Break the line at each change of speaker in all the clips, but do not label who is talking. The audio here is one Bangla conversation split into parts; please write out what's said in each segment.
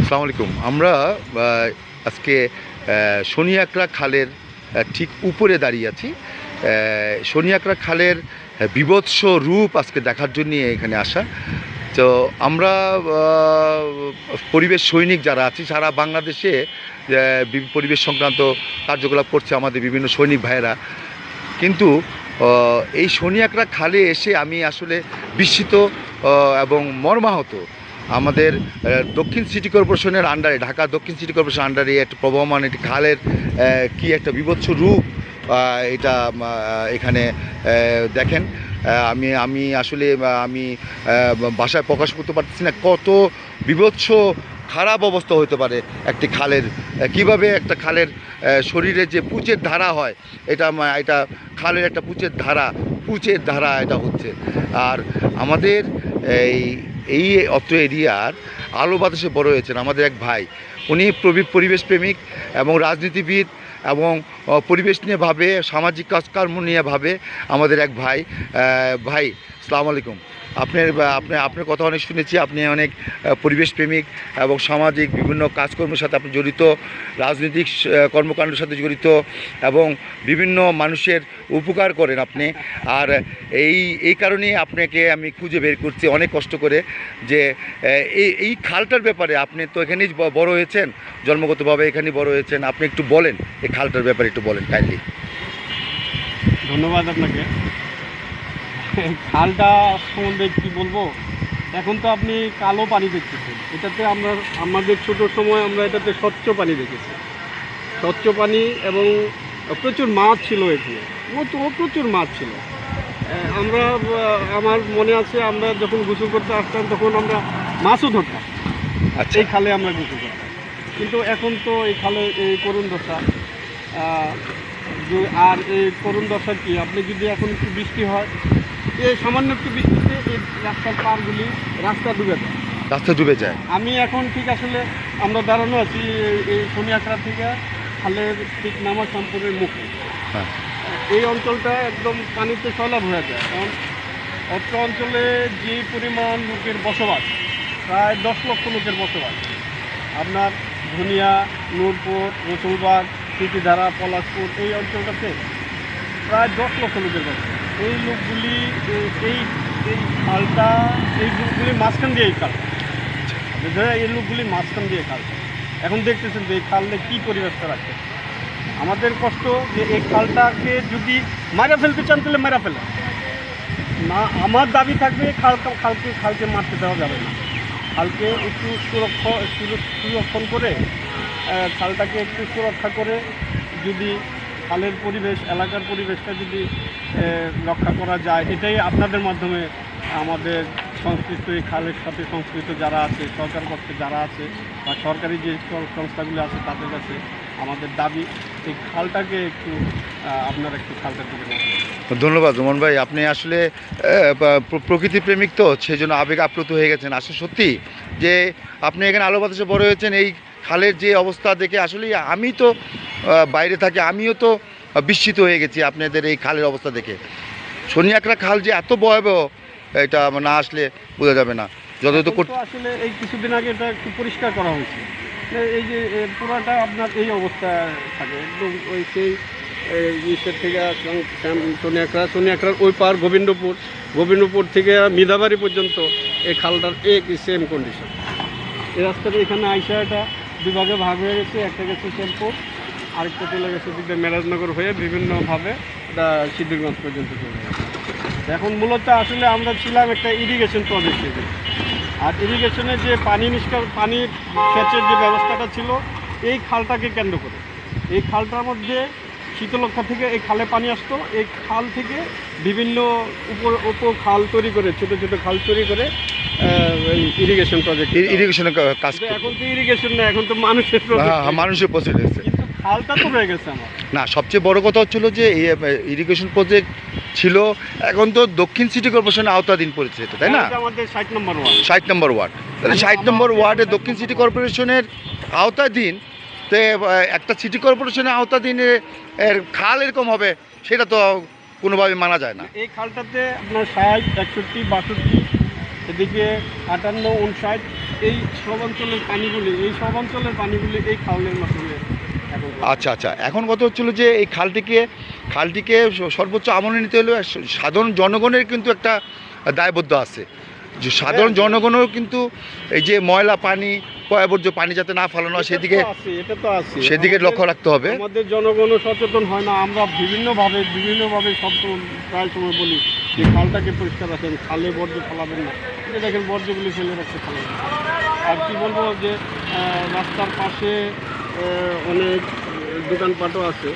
আসসালামু আলাইকুম। আমরা আজকে আহ, শনিয়াকড়া খালের ঠিক উপরে দাঁড়িয়ে আছি। আহ, শনিয়াকড়া খালের বিভৎস রূপ আজকে দেখার জন্য এখানে আসা। তো আমরা পরিবেশ সৈনিক যারা আছি সারা বাংলাদেশে পরিবেশ সংক্রান্ত কার্যকলাপ করছে আমাদের বিভিন্ন সৈনিক ভাইয়েরা। কিন্তু এই শনিয়াকড়া খালে এসে আমি আসলে বিস্মিত এবং মর্মাহত। আমাদের দক্ষিণ সিটি কর্পোরেশনের আন্ডারে ঢাকা দক্ষিণ সিটি কর্পোরেশনের আন্ডারে একটা প্রবহমান, একটি খালের কি একটা বিভৎস রূপ এটা এখানে দেখেন। আমি আমি আসলে আমি ভাষায় প্রকাশ করতে পারতেছি না কত বিভৎস খারাপ অবস্থা হতে পারে একটি খালের কীভাবে একটা খালের শরীরে যে পুচের ধারা হয়, এটা এটা খালের একটা পুচের ধারা পুচের ধারা এটা হচ্ছে। আর আমাদের এই এই অত্র এরিয়ার আলো বাতাসে বড় হয়েছেন আমাদের এক ভাই। উনি প্রবি- পরিবেশ প্রেমিক এবং রাজনীতিবিদ এবং পরিবেশ নিয়ে ভাবে, সামাজিক কাজকর্ম নিয়ে ভাবে আমাদের এক ভাই। ভাই, সালাম আলাইকুম। আপনার আপনার আপনার কথা অনেক শুনেছি, আপনি অনেক পরিবেশ প্রেমিক এবং সামাজিক বিভিন্ন কাজকর্মের সাথে আপনি জড়িত, রাজনৈতিক কর্মকাণ্ডের সাথে জড়িত এবং বিভিন্ন মানুষের উপকার করেন আপনি। আর এই এই কারণেই আপনাকে আমি খুঁজে বের করছি অনেক কষ্ট করে যে এই এই খালটার ব্যাপারে আপনি তো এখানেই বড় হয়েছেন, জন্মগতভাবে এখানেই বড় হয়েছেন, আপনি একটু বলেন, এই খালটার ব্যাপারে একটু বলেন কাইন্ডলি
ধন্যবাদ আপনাকে। খালটা সম্বন্ধে কি বলব? এখন তো আপনি কালো পানি দেখতেছেন। এটাতে আমরা আমাদের ছোট সময় আমরা এটাতে স্বচ্ছ পানি দেখেছি। স্বচ্ছ পানি এবং প্রচুর মাছ ছিল এখানে। প্রচুর প্রচুর মাছ ছিল। আমরা আমার মনে আছে আমরা যখন গোসল করতে আসতাম তখন আমরা মাছও ধরতাম।
আচ্ছা।
এই খালে আমরা গোসল করতাম। কিন্তু এখন তো এই খালে এই করুণ দশা। যে- আর এই করুণ দশা কি? আপনি যদি এখন একটু বৃষ্টি হয় এই সামান্য একটু বৃষ্টিতে এই রাস্তার পারগুলি রাস্তা ডুবে যায়।
রাস্তা ডুবে যায়।
আমি এখন ঠিক আসলে আমরা দাঁড়ানো আছি এই- শনিয়াকড়া থেকে খালের ঠিক নামা সম্পূর্ণের মুখে।
হ্যাঁ।
এই অঞ্চলটা একদম পানিতে সয়লাভ হয়ে যায়। কারণ অত্র অঞ্চলে যে পরিমাণ লোকের বসবাস প্রায় দশ লক্ষ লোকের বসবাস। আপনার ধনিয়া নূরপুর রসুলবাগ স্মৃতিধারা পলাশপুর এই অঞ্চলটাতে প্রায় দশ লক্ষ লোকের বসবাস। এই লোকগুলি এই এই খালটা এই লোকগুলি মাঝখান দিয়ে এই খাল এই লোকগুলি মাঝখান দিয়ে খাল এখন দেখতেছেন যে এই খালে কী পরিবেশটা রাখছে আমাদের কষ্ট যে এই খালটাকে যদি মারা ফেলতে চান, তাহলে মারা ফেলে না, আমার দাবি থাকবে খাল, খালকে খালকে মারতে দেওয়া যাবে না। খালকে একটু সুরক্ষা সুর- সুরক্ষণ করে খালটাকে একটু সুরক্ষা করে যদি খালের পরিবেশ, এলাকার পরিবেশটা যদি রক্ষা করা যায়, এটাই আপনাদের মাধ্যমে আমাদের সংশ্লিষ্ট এই খালের সাথে সংশ্লিষ্ট যারা আছে, সরকার পক্ষে যারা আছে বা সরকারি যে সংস্থাগুলো আছে তাদের কাছে আমাদের দাবি, এই খালটাকে একটু আপনার একটু খালটার দিকে নজর দিন।
ধন্যবাদ রোমন ভাই, আপনি আসলে প্রকৃতি প্রেমিক তো সেই জন্য আবেগ আপ্লুত হয়ে গেছেন আসলে সত্যি যে আপনি এখানে আলো বাতাসে বড় হয়েছেন, এই খালের যে অবস্থা দেখে আসলে আমি তো বাইরে থাকি, আমিও তো বিস্মিত হয়ে গেছি আপনাদের এই খালের অবস্থা দেখে। শনিয়াকড়া খাল যে এত ভয়াবহ এটা না আসলে বোঝা যাবে না।
তো আসলে এই কিছুদিন আগে এটা একটু পরিষ্কার করা হয়েছে। এই যে পুরাটা আপনার এই অবস্থা থাকে। একদম ওই সেই ইসের থেকে সোনিয়াকড়া সোনিয়াকড়ার ওই পার গোবিন্দপুর। গোবিন্দপুর থেকে মিদাবাড়ি পর্যন্ত এই খালটার এক সেম কন্ডিশন এই রাস্তাটা এখানে আইসা এটা দুভাগে ভাগ হয়ে গেছে একটা গেছে শ্যামপুর আরেকটা চলে গেছে দিকে মেরাজনগর হয়ে বিভিন্নভাবে এটা সিদ্ধিরগঞ্জ পর্যন্ত চলে গেছে। এখন মূলত আসলে আমরা ছিলাম একটা ইরিগেশন প্রজেক্টে আর ইরিগেশনে যে পানি নিষ্কার পানি সেচের যে ব্যবস্থাটা ছিল এই খালটাকে কেন্দ্র করে। এই খালটার মধ্যে শীতলক্ষা থেকে এই খালে পানি আসতো। এই খাল থেকে বিভিন্ন উপর উপ খাল তৈরি করে ছোট ছোট খাল তৈরি করে ইরিগেশন প্রজেক্ট
ইরিগেশনের কাজ
এখন তো ইরিগেশন না এখন তো মানুষের
হ্যাঁ। হ্যাঁ, মানুষের পৌঁছে
তো রয়ে গেছে আমার।
না সবচেয়ে বড় কথা হচ্ছিল যে ইরিগেশন প্রজেক্ট ছিল এখন তো দক্ষিণ সিটি কর্পোরেশনের আওতাধীন পড়েছে এটা তাই না?
আমাদের ষাট নম্বর ওয়ার্ড।
ষাট নম্বর ওয়ার্ড। তাহলে ষাট নম্বর ওয়ার্ডে দক্ষিণ সিটি কর্পোরেশনের আওতাধীন তে একটা সিটি কর্পোরেশনের আওতাধীনে এর খাল এরকম হবে সেটা তো কোনোভাবে মানা যায় না।
এই খালটাতে আপনার ষাট একষট্টি বাষট্টি এদিকে আটান্ন উনষাট এই সব অঞ্চলের পানিগুলি এই সব অঞ্চলের পানিগুলি এই খালের মাধ্যমে
আচ্ছা আচ্ছা। এখন কথা হচ্ছিল যে এই খালটিকে খালটিকে সর্বোচ্চ আমলে নিতে হলে সাধারণ জনগণের কিন্তু একটা দায়বদ্ধ আছে। যে সাধারণ
হ্যাঁ।
জনগণেরও কিন্তু এই যে ময়লা পানি পয়াবর্জ্য পানি যাতে না ফালানো হয় সেদিকে
এটা তো আছে।
সেদিকে লক্ষ্য রাখতে হবে।
আমাদের জনগণও সচেতন হয় না। আমরা বিভিন্নভাবে বিভিন্নভাবে সব প্রায় সময় বলি যে খালটাকে পরিষ্কার রাখেন খালে বর্জ্য ফেলাবেন না। এটা দেখেন বর্জ্যগুলি ফেলে রাখছে খালে। আর কি বলব যে রাস্তার পাশে অনেক দোকানপাটও আছে।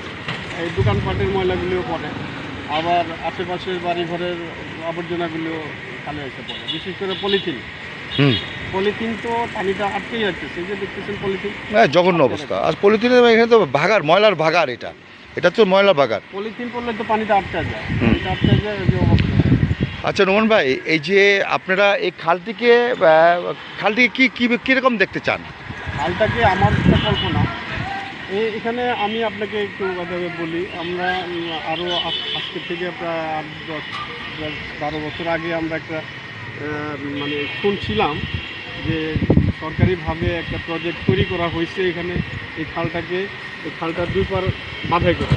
এই দোকানপাটের ময়লাগুলিও পড়ে। আবার আশেপাশের বাড়ি ঘরের আবর্জনাগুলিও খালে এসে পড়ে। বিশেষ করে পলিথিন। পলিথিন তো পানিটা আটকেই যে দেখতেছেন পলিথিন।
হ্যাঁ জঘন্য অবস্থা। আর পলিথিনের এখানে তো ভাগার ময়লার ভাগার এটা। এটা তো ময়লার ভাগার
পলিথিন পড়লে তো পানিটা আটকা যায়। আটকা যায় যে অবস্থা।
আচ্ছা ভাই এই যে আপনারা এই খালটিকে খালটিকে কি কি কীরকম দেখতে চান?
খালটাকে আমার কল্পনা এখানে আমি আপনাকে একটু কথা বলি। আমরা আরও আজ- আজকের থেকে প্রায় আট দশ বারো বছর আগে আমরা একটা মানে শুনছিলাম যে সরকারিভাবে একটা প্রজেক্ট তৈরি করা হয়েছে এখানে এই খালটাকে এই খালটার দুই পার বাধাই করে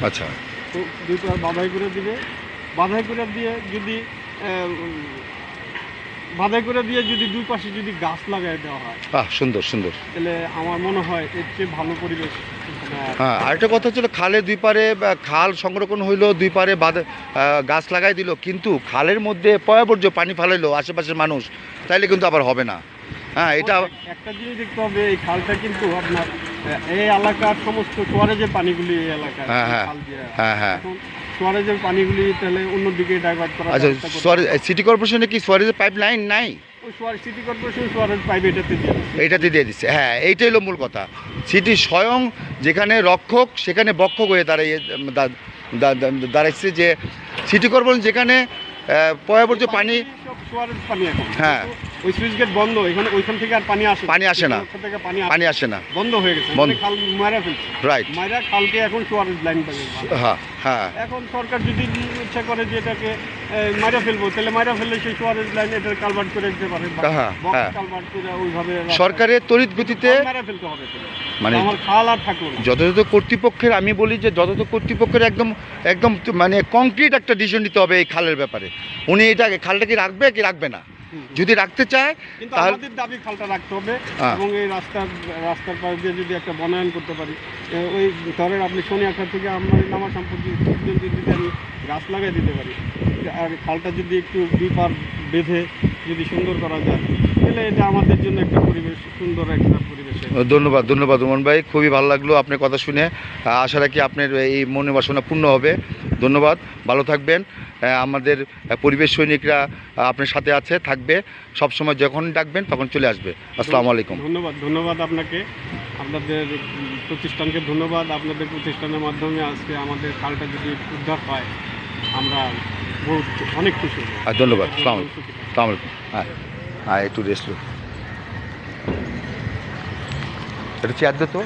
আচ্ছা।
তো দুই পার বাধাই করে দিবে। বাধাই করে দিয়ে যদি বাধাই করে দিয়ে যদি দুই পাশে যদি গাছ লাগাই দেওয়া হয়
আহ সুন্দর সুন্দর।
তাহলে আমার মনে হয় এর চেয়ে ভালো পরিবেশ।
হ্যাঁ আরেকটা কথা ছিল খালের দুই পারে খাল সংরক্ষণ হইল দুই পারে আহ, গাছ লাগাই দিল কিন্তু খালের মধ্যে পয়াবর্জ্য পানি ফালাইলো আশেপাশের মানুষ তাইলে কিন্তু আবার হবে না। হ্যাঁ এটা
একটা জিনিস দেখতে হবে এই খালটা কিন্তু আপনার এই এলাকার সমস্ত সোয়ারেজের পানিগুলি এই এলাকায়
হ্যাঁ, হ্যাঁ। হ্যাঁ হ্যাঁ।
এখন সোয়ারেজের পানিগুলি তাহলে অন্যদিকে ডাইভার্ট করা
আচ্ছা সোয়ারেজ সিটি কর্পোরেশনে কি সোয়ারেজের পাইপ লাইন নাই
সোয়ারেজ সিটি কর্পোরেশন সোয়ারেজ পাইবে এটাতে দিয়ে দিচ্ছে।
দিয়ে দিচ্ছে হ্যাঁ এইটাই হলো মূল কথা সিটি স্বয়ং যেখানে রক্ষক সেখানে বক্ষক হয়ে দাঁড়িয়ে দাঁড়াচ্ছে যে সিটি কর্পোরেশন যেখানে পয়াবর্জ্য পানি হ্যাঁ।
ওই সুইচ গেট বন্ধ এখানে ওইখান থেকে আর পানি আসে
পানি আসে না।
থেকে পানি আসে
পানি আসে না।
বন্ধ হয়ে গেছে।
বন্ধ।
মানে খাল মারা ফেলছে।
রাইট
মারা খালকে এখন সোয়ারেজ লাইন পাবে
হ্যাঁ হ্যাঁ।
এখন সরকার যদি ইচ্ছা করে যে এটাকে মারা ফেলব তাহলে মারা ফেললে সেই সোয়ারেজ লাইন এটা কালভার্ট করে দিতে পারে
হ্যাঁ, হ্যাঁ।
কালভার্ট করে ওইভাবে
সরকারের তড়িৎ গতিতে
মারা ফেলতে হবে
মানে
আমার খাল আর থাকল
যথাযথ কর্তৃপক্ষের আমি বলি যে যথাযথ কর্তৃপক্ষের একদম একদম মানে কংক্রিট একটা ডিসিশন নিতে হবে এই খালের ব্যাপারে। উনি এটাকে খালটা কি রাখবে কি রাখবে না। যদি রাখতে চায়
কিন্তু
তাহলে
আমাদের দাবি খালটা রাখতে হবে। এবং এই রাস্তার রাস্তার পাশ দিয়ে যদি একটা বনায়ন করতে পারি ওই ধরেন আপনি শনি আখড়া থেকে আমার নামা সম্পর্কে যদি আমি গাছ লাগাই দিতে পারি আর খালটা যদি একটু দুই পার বেঁধে যদি সুন্দর করা যায় তাহলে এটা আমাদের জন্য একটা পরিবেশ সুন্দর একটা পরিবেশ।
ধন্যবাদ ধন্যবাদ উমন ভাই। খুবই ভালো লাগল আপনার কথা শুনে। আশা রাখি আপনার এই মনে বাসনা পূর্ণ হবে। ধন্যবাদ ভালো থাকবেন। আমাদের পরিবেশ সৈনিকরা আপনার সাথে আছে থাকবে। সব সময় যখন ডাকবেন তখন চলে আসবে। আসসালামু আলাইকুম।
ধন্যবাদ ধন্যবাদ আপনাকে। আপনাদের প্রতিষ্ঠানকে ধন্যবাদ। আপনাদের প্রতিষ্ঠানের মাধ্যমে আজকে আমাদের খালটা যদি উদ্ধার হয় আমরা অনেক খুশি
ধন্যবাদ।
সুখী
আলাইকুম। হ্যাঁ হ্যাঁ একটু রেস্ট এটা চেয়ার দে তো